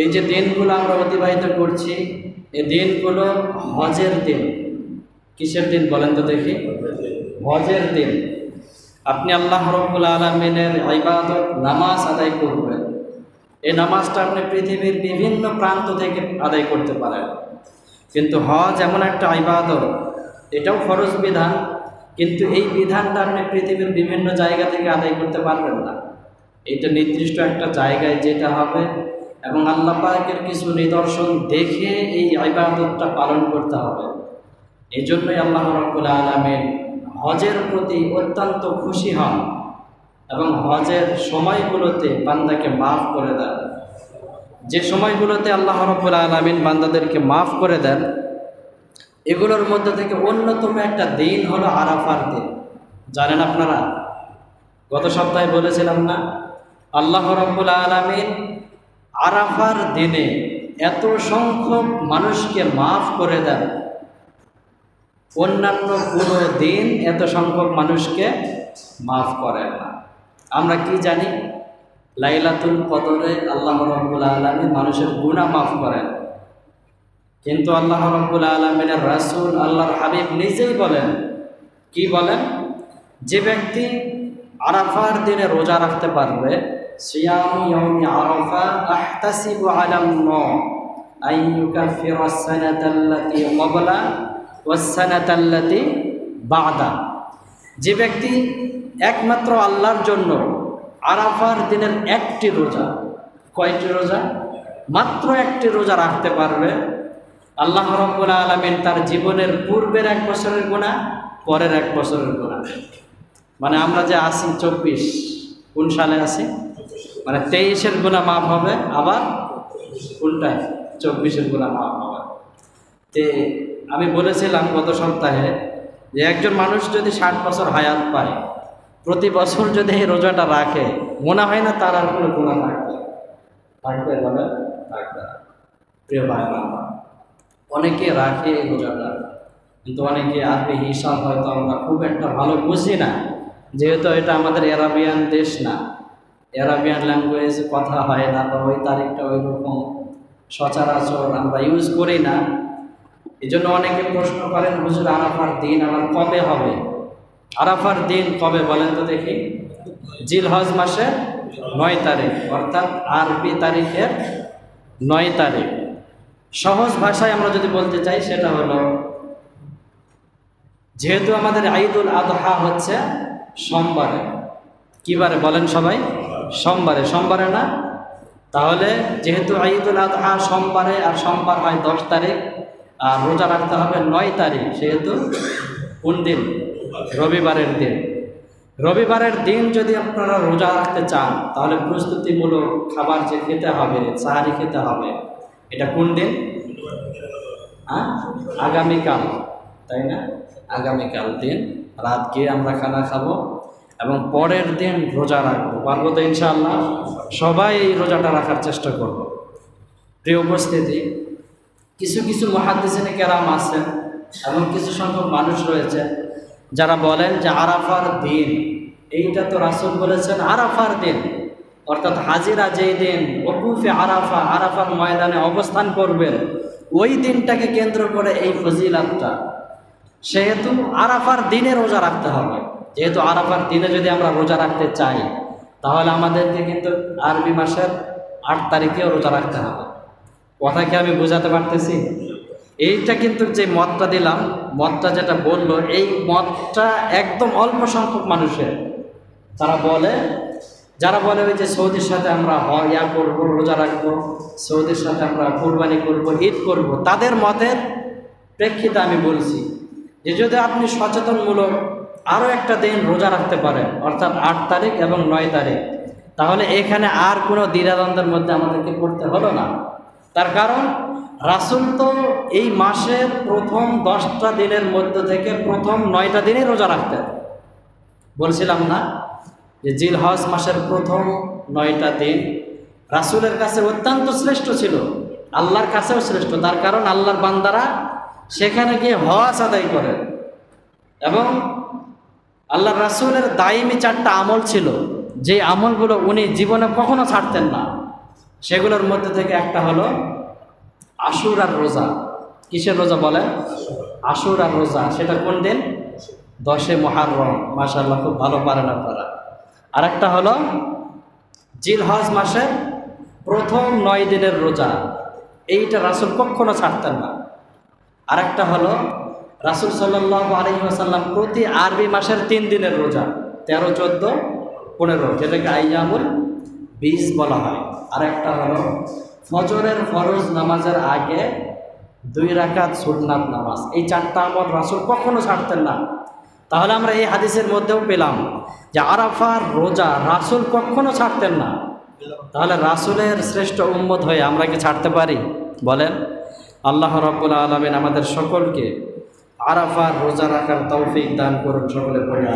এই যে দিনগুলো আমরা অতিবাহিত করছি, এই দিনগুলো হজের দিন। কিসের দিন বলেন তো দেখি? হজের দিন। আপনি আল্লাহ রব্বুল আলমিনের ইবাদত, নামাজ আদায় করবেন। এই নামাজটা আপনি পৃথিবীর বিভিন্ন প্রান্ত থেকে আদায় করতে পারেন। কিন্তু হজ এমন একটা ইবাদত, এটাও ফরজ বিধান, কিন্তু এই বিধানটা আপনি পৃথিবীর বিভিন্ন জায়গা থেকে আদায় করতে পারবেন না। এটা নির্দিষ্ট একটা জায়গায় যেটা হবে। এবং আল্লাহ পাকের কিছু নিদর্শন দেখে এই ইবাদতটা পালন করতে হবে। এই জন্যই আল্লাহ রব্বুল আলমের হজের প্রতি অত্যন্ত খুশি হন এবং হজের সময়গুলোতে বান্দাকে মাফ করে দেন। যে সময়গুলোতে আল্লাহ রব্বুল আলমিন বান্দাদেরকে মাফ করে দেন, এগুলোর মধ্যে থেকে অন্যতম একটা দিন হলো আরাফার দিন। জানেন আপনারা? গত সপ্তাহে বলেছিলাম না? আল্লাহ রব্বুল আলমিন আরাফার দিনে এত সংখ্যক মানুষকে মাফ করে দেন। অন্যান্য কোনো দিন এত সংখ্যক মানুষকে মাফ করেন না। আমরা কি জানি? লাইলাতুল কদরে আল্লাহ রব্বুল আলমী মানুষের গুণা মাফ করেন। কিন্তু আল্লাহ রব্বুল আলমিনের রাসুল, আল্লাহর হাবিব নিজেই বলেন, কি বলেন? যে ব্যক্তি আরাফার দিনে রোজা রাখতে পারবে যে ব্যক্তি একমাত্র আল্লাহর জন্য আরাফার দিনের একটি রোজা, কয়টি রোজা? মাত্র একটি রোজা রাখতে পারবে। আল্লাহ রব্বুল আলমিন তার জীবনের পূর্বের এক বছরের গোনা পরের এক বছরের গোনা মানে আমরা যে আসি চব্বিশ, কোন সালে আসি মানে তেইশের গুণা মাপ হবে, আবার কোনটায় চব্বিশের গুণা মাপ হবে। তে আমি বলেছিলাম গত সপ্তাহে যে একজন মানুষ যদি ষাট বছর হায়াত পায়, প্রতি বছর যদি এই রোজাটা রাখে, মনে হয় না তার আর কোনো গুণা থাকবে। থাকবে বলে থাকবে প্রিয় ভাই অনেকে রাখে এই রোজাটা, কিন্তু অনেকে আরবি হিসাব হয়তো আমরা খুব একটা ভালো বুঝি না, যেহেতু এটা আমাদের অ্যারাবিয়ান দেশ না। অ্যারাবিয়ান ল্যাঙ্গুয়েজ কথা হয় না, বা ওই তারিখটা ওই রকম সচরাচর আমরা ইউজ করি না। এই জন্য অনেকে প্রশ্ন করেন, হুজুর, আরাফার দিন আবার কবে হবে? আরাফার দিন কবে বলেন তো দেখি? জিলহজ মাসের নয় তারিখ, অর্থাৎ আরবি তারিখের নয় তারিখ। সহজ ভাষায় আমরা যদি বলতে চাই, সেটা হলো, যেহেতু আমাদের ঈদুল আদহা হচ্ছে সোমবারে, কিবারে বলেন সবাই? সোমবারে সোমবারে না? তাহলে যেহেতু ঈদুল আদহা সোমবারে আর সোমবার হয় দশ তারিখ, আর রোজা রাখতে হবে নয় তারিখ, সেহেতু কোন দিন? রবিবারের দিন। রবিবারের দিন যদি আপনারা রোজা রাখতে চান, তাহলে প্রস্তুতিমূলক খাবার যে খেতে হবে, সাহারি খেতে হবে, এটা কোন দিন? হ্যাঁ আগামীকাল, তাই না? আগামীকাল দিন রাত গিয়ে আমরা খানা খাব এবং পরের দিন রোজা রাখব। পারব তো ইনশাআল্লাহ। সবাই এই রোজাটা রাখার চেষ্টা করব। প্রিয় উপস্থিতি, কিছু কিছু মহাদিসিনে কেরাম আছেন এবং কিছু সংখ্যক মানুষ রয়েছে যারা বলেন যে আরাফার দিন, এইটা তো রাসুল বলেছেন আরাফার দিন। অর্থাৎ হাজিরা যেই দিন, ওকুফে আরাফা, আরাফার ময়দানে অবস্থান করবেন, ওই দিনটাকে কেন্দ্র করে এই ফজিলাতটা। সেহেতু আরাফার দিনে রোজা রাখতে হবে। যেহেতু আরাফার দিনে যদি আমরা রোজা রাখতে চাই তাহলে আমাদেরকে কিন্তু আরবি মাসের আট তারিখেও রোজা রাখতে হবে। কথা কি আমি বোঝাতে পারতেছি? এইটা কিন্তু যে মতটা দিলাম, মতটা যেটা বলল, এই মতটা একদম অল্প সংখ্যক মানুষের। তারা বলে, যারা বলে ওই যে সৌদির সাথে আমরা ইয়া করব, রোজা রাখব, সৌদির সাথে আমরা কোরবানি করব, ঈদ করব, তাদের মতের প্রেক্ষিতে আমি বলছি যে যদি আপনি সচেতনমূলক আরও একটা দিন রোজা রাখতে পারে, অর্থাৎ আট তারিখ এবং নয় তারিখ। তাহলে এখানে আর কোনো দ্বিধাদ্বন্দ্বের মধ্যে আমাদেরকে পড়তে হলো না। তার কারণ, রাসুল তো এই মাসের প্রথম দশটা দিনের মধ্যে থেকে প্রথম নয়টা দিনই রোজা রাখতেন। বলছিলাম না যে জিল হজ মাসের প্রথম নয়টা দিন রাসুলের কাছে অত্যন্ত শ্রেষ্ঠ ছিল, আল্লাহর কাছেও শ্রেষ্ঠ। তার কারণ, আল্লাহর বান্দারা সেখানে গিয়ে হজ আদায় করে এবং আল্লাহ রাসুলের দায়মি চারটা আমল ছিল। যে আমলগুলো উনি জীবনে কখনো ছাড়তেন না। সেগুলোর মধ্যে থেকে একটা হলো আশুর আর রোজা। কিসের রোজা বলে? আশুর আর রোজা। সেটা কোন দিন? দশে মহারম মাশাল্লাহ খুব ভালো পারেন আপনারা। আর একটা হলো জিলহজ মাসের প্রথম নয় দিনের রোজা। এইটা রাসুল কখনো ছাড়তেন না। আর একটা হলো রাসুল সাল্লাহ আলহিহাসাল্লাম প্রতি আরবি মাসের তিন দিনের রোজা, তেরো, চোদ্দ, পনেরো, যেটাকে আইয়ামুল বীজ বলা হয়। আর একটা হলো ফজরের ফরজ নামাজের আগে দুই রাকাত সুন্নাত নামাজ। এই চারটা আমল রাসুল কখনো ছাড়তেন না। তাহলে আমরা এই হাদিসের মধ্যেও পেলাম যে আরাফার রোজা রাসুল কখনো ছাড়তেন না। তাহলে রাসুলের শ্রেষ্ঠ উম্মত হয়ে আমরা কি ছাড়তে পারি? বলেন, আল্লাহ রব্বুল আলমিন আমাদের সকলকে আরাফার রোজা রাখার তৌফিক দান করুন সকলে পড়ে